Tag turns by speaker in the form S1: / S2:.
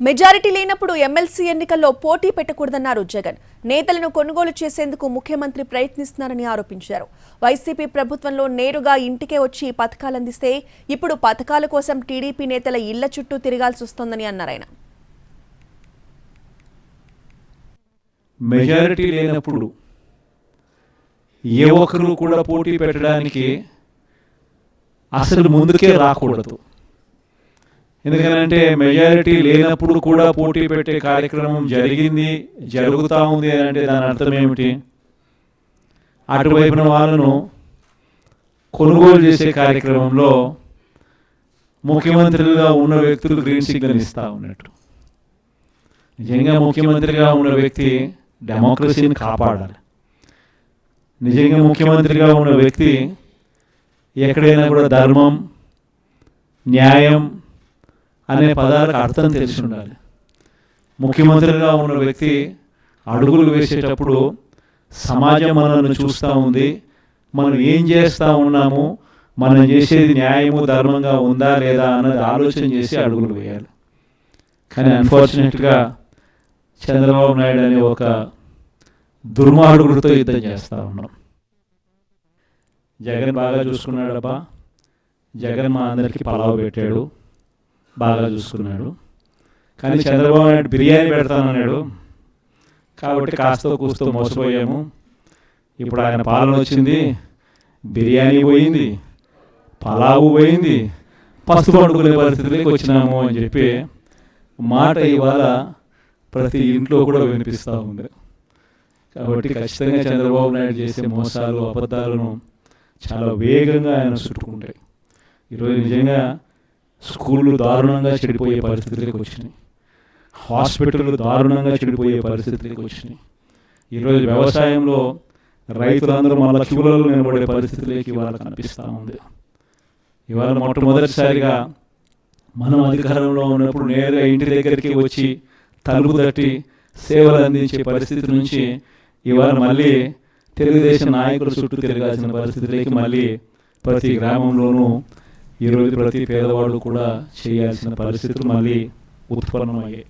S1: Majority లేనప్పుడు MLC ఎన్నికల్లో పోటీ పెట్టకూడదన్నారు జగన్. నేతలను కొనుగోలు చేసేందుకు ముఖ్యమంత్రి ప్రయత్నిస్తున్నారని ఆరోపించారు. వైసీపీ ప్రభుత్వంలో నేరుగా ఇంటికే వచ్చి పథకాలు అందిస్తే ఇప్పుడు పథకాల కోసం టీడీపీ నేతల ఇళ్ళ చుట్టూ తిరగాల్సి వస్తోందని అన్నారాయన
S2: మెజారిటీ లేనప్పుడు ఏ ఒక్కరు కూడా పోటీ పెట్టడానికి అసలు ముందుకే రాకూడదు. ఎందుకంటే మెజారిటీ లేనప్పుడు కూడా పోటీ పెట్టే కార్యక్రమం జరిగింది జరుగుతూ ఉంది అని అంటే దాని అర్థం ఏమిటి? అటువైపున వాళ్ళను కొనుగోలు చేసే కార్యక్రమంలో ముఖ్యమంత్రిగా ఉన్న వ్యక్తులు గ్రీన్ సిగ్నల్ ఇస్తూ ఉన్నట్టు. నిజంగా ముఖ్యమంత్రిగా ఉన్న వ్యక్తి డెమోక్రసీని కాపాడాలి. నిజంగా ముఖ్యమంత్రిగా ఉన్న వ్యక్తి ఎక్కడైనా కూడా ధర్మం న్యాయం అనే పదాలకు అర్థం తెలిసి ఉండాలి ముఖ్యమంత్రిగా ఉన్న వ్యక్తి అడుగులు వేసేటప్పుడు సమాజం మనల్ని చూస్తూ ఉంది మనం ఏం చేస్తూ ఉన్నాము మనం చేసేది న్యాయము ధర్మంగా ఉందా లేదా అన్నది ఆలోచన చేసి అడుగులు వేయాలి. కానీ అన్ఫార్చునేట్గా చంద్రబాబు నాయుడు అనే ఒక దుర్మార్గుడితో యుద్ధం చేస్తూ ఉన్నాం. జగన్ బాగా చూసుకున్నాడబ్బా. జగన్ మా అందరికీ పలావ్ పెట్టాడు. బాగా చూసుకున్నాడు. కానీ చంద్రబాబు నాయుడు బిర్యానీ పెడతానన్నాడు. కాబట్టి కాస్త కూస్తో మోసపోయాము. ఇప్పుడు ఆయన పాలన వచ్చింది. బిర్యానీ పోయింది. పలావు పోయింది. పసుపు పండుకునే పరిస్థితిలోకి వచ్చినాము అని చెప్పి మాట ఇవాళ ప్రతి ఇంట్లో కూడా వినిపిస్తూ ఉంది. కాబట్టి ఖచ్చితంగా చంద్రబాబు నాయుడు చేసే మోసాలు అబద్ధాలను చాలా వేగంగా ఆయన చుట్టుకుంటాయి. ఈరోజు నిజంగా స్కూళ్ళు దారుణంగా చెడిపోయే పరిస్థితులకు వచ్చినాయి. హాస్పిటల్ దారుణంగా చెడిపోయే పరిస్థితులకు వచ్చినాయి. ఈరోజు వ్యవసాయంలో రైతులందరూ మళ్ళీ క్యూలలో నిలబడే పరిస్థితులకి ఇవాళ కనిపిస్తూ ఉంది. ఇవాళ మొట్టమొదటిసారిగా మనం అధికారంలో ఉన్నప్పుడు నేరుగా ఇంటి దగ్గరికి వచ్చి తలుపు తట్టి సేవలు అందించే పరిస్థితి నుంచి ఇవాళ మళ్ళీ తెలుగుదేశం నాయకుల చుట్టూ తిరగాల్సిన పరిస్థితులకి మళ్ళీ ప్రతి గ్రామంలోనూ ఈరోజు ప్రతి పేదవాడు కూడా చేయాల్సిన పరిస్థితులు మళ్ళీ ఉత్పన్నమయ్యాయి.